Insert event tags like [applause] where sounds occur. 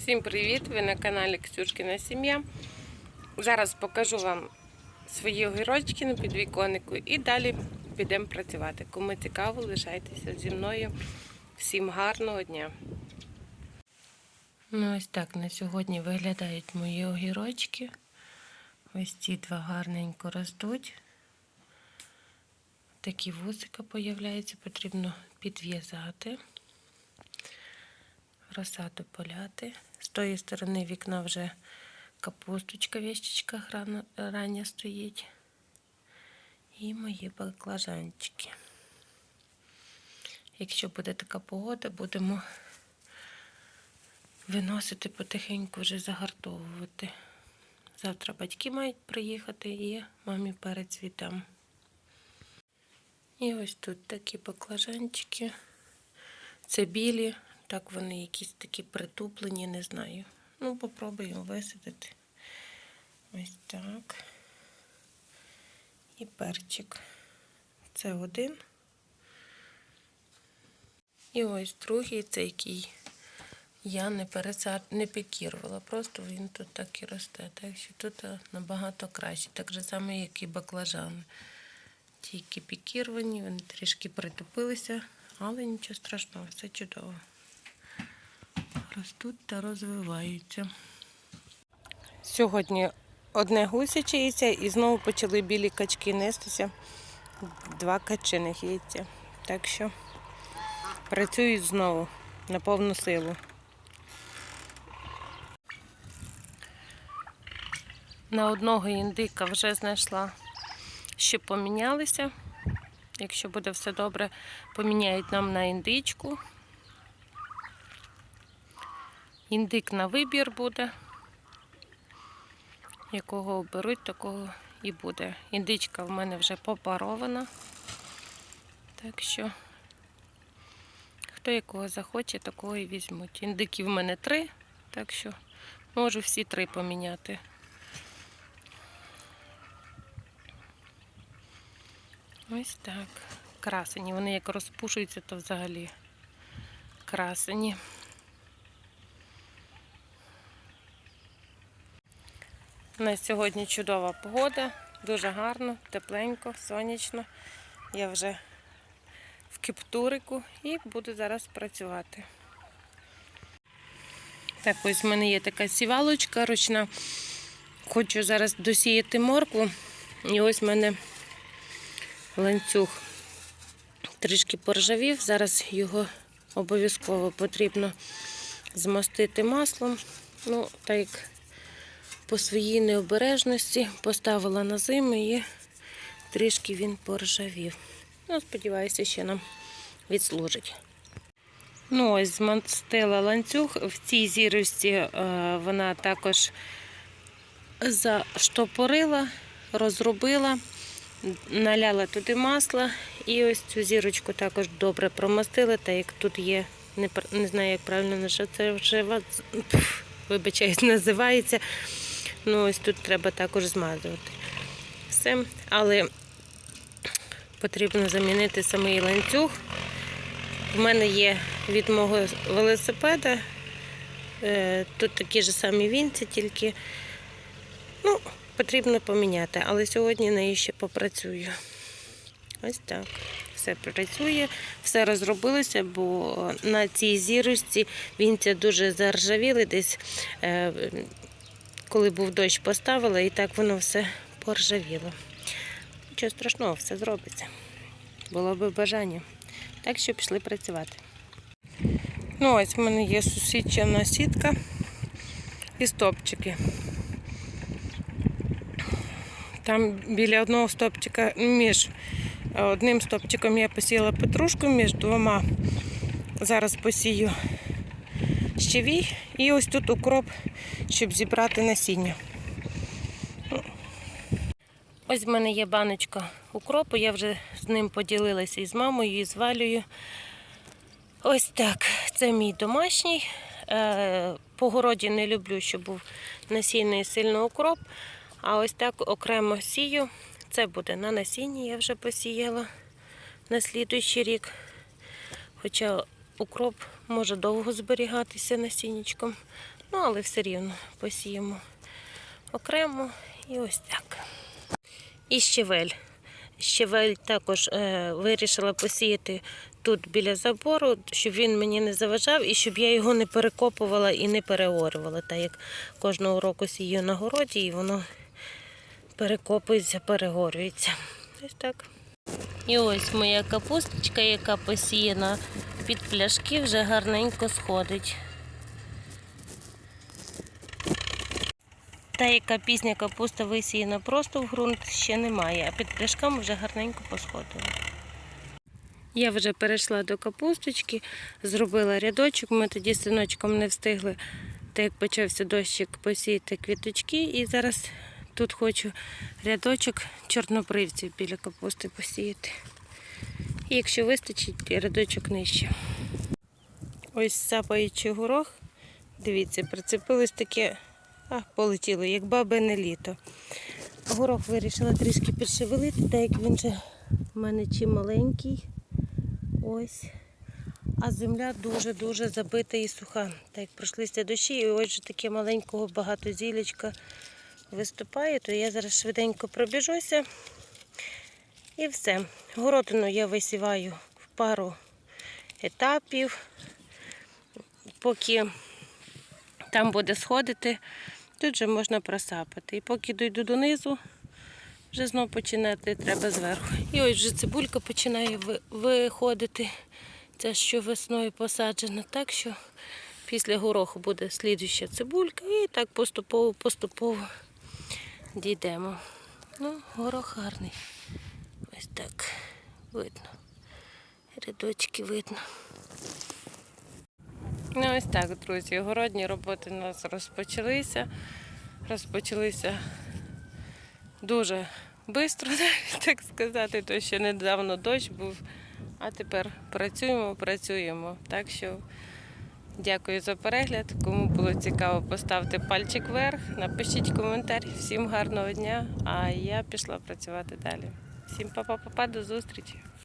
Всім привіт! Ви на каналі Ксюшкина Сім'я. Зараз покажу вам свої огірочки на підвіконнику і далі підемо працювати. Кому цікаво, лишайтеся зі мною. Всім гарного дня! Ну, ось так на сьогодні виглядають мої огірочки. Ось ці два гарненько ростуть. Такі вусика появляються, потрібно підв'язати розсаду поляти. Тої сторони вікна вже капусточка, рано, рання стоїть. І мої баклажанчики. Якщо буде така погода, будемо виносити потихеньку вже загартовувати. Завтра батьки мають приїхати і мамі перець віддам. І ось тут такі баклажанчики. Це білі, так вони якісь такі притуплені, не знаю. Ну, попробуємо висадити. Ось так. І перчик. Це один. І ось другий, це який я не пересад... не пікірувала. Просто він тут так і росте. Так що тут набагато краще. Так же само, як і баклажани. Ті, які пікіровані, вони трішки притупилися, але нічого страшного, все чудово. Ростуть та розвиваються. Сьогодні одне гусяче яйця і знову почали білі качки нестися. Два качиних яйця. Так що працюють знову на повну силу. На одного індика вже знайшла, що помінялися. Якщо буде все добре, поміняють нам на індичку. Індик на вибір буде. Якого оберуть, такого і буде. Індичка в мене вже попарована. Так що, хто якого захоче, такого і візьмуть. Індиків в мене три, так що можу всі три поміняти. Ось так. Красені. Вони як розпушуються, то взагалі красені. У нас сьогодні чудова погода, дуже гарно, тепленько, сонячно. Я вже в кептурику і буду зараз працювати. Так, ось в мене є така сівалочка ручна. Хочу зараз досіяти моркву. І ось в мене ланцюг трішки поржавів. Зараз його обов'язково потрібно змастити маслом. Ну, так як по своїй необережності поставила на зиму і трішки він поржавів. Ну, сподіваюся, ще нам відслужить. Ну, ось змастила ланцюг. В цій зірості е, вона також заштопорила, розробила, наляла туди масло і ось цю зірочку також добре промастила, так як тут є, не, знаю, як правильно це вже вибачаюсь, називається. Ну, ось тут треба також змазувати. Все. Але потрібно замінити самий ланцюг. В мене є від мого велосипеда. Е, Тут такі ж самі вінці, тільки ну, потрібно поміняти. Але сьогодні нею ще попрацюю. Ось так. Все працює, все розробилося, бо на цій зірочці вінця дуже заржавіли десь. Коли був дощ, поставила, і так воно все поржавіло. Нічого страшного, все зробиться. Було би бажання. Так що пішли працювати. Ну, ось в мене є сусідчана сітка і стопчики. Там біля одного стопчика, між одним стопчиком я посіяла петрушку, між двома зараз посію щавій. І ось тут укроп, щоб зібрати насіння. Ось в мене є баночка укропу, я вже з ним поділилася і з мамою, і з Валею. Ось так. Це мій домашній. Е, По городі не люблю, щоб був насінний сильно укроп. А ось так окремо сію. Це буде на насінні, я вже посіяла на слідуючий рік. Хоча укроп може довго зберігатися насіннячком. Ну, але все рівно посіємо окремо і ось так. І щавель. Щавель також е, вирішила посіяти тут біля забору, щоб він мені не заважав і щоб я його не перекопувала і не переорювала, так як кожного року сію на городі і воно перекопується, перегорюється. Ось так. І ось моя капусточка, яка посіяна під пляшки, вже гарненько сходить. Та, яка пізня капуста висіяна просто в ґрунт, ще немає, а під пляшками вже гарненько посходила. Я вже перейшла до капусточки, зробила рядочок. Ми тоді з синочком не встигли, так як почався дощик, посіяти квіточки. І зараз тут хочу рядочок чорнобривців біля капусти посіяти. І якщо вистачить, рядочок нижче. Ось сапаючи горох, дивіться, прицепилось таке, а, полетіло, як бабине літо. Горох вирішила трішки підшевелити, так як він же в мене чи маленький. Ось. А земля дуже-дуже забита і суха. Так як пройшлися дощі, і ось же таке маленького багато зілечка виступає, то я зараз швиденько пробіжуся. І все. Городину я висіваю в пару етапів, поки там буде сходити, тут вже можна просапати. І поки дойду донизу, вже знову починати треба зверху. І ось вже цибулька починає виходити. Це що весною посаджено. Так що після гороху буде слідуща цибулька і так поступово-поступово дійдемо. Ну, горох гарний. Ось так видно. Рядочки видно. Ну, ось так, друзі. Городні роботи у нас розпочалися. Розпочалися дуже швидко, [laughs] так сказати, то ще недавно дощ був, а тепер працюємо, працюємо. Так що дякую за перегляд. Кому було цікаво, поставте пальчик вверх, напишіть коментар. Всім гарного дня, а я пішла працювати далі. Всім па-па-па-па, до зустрічі!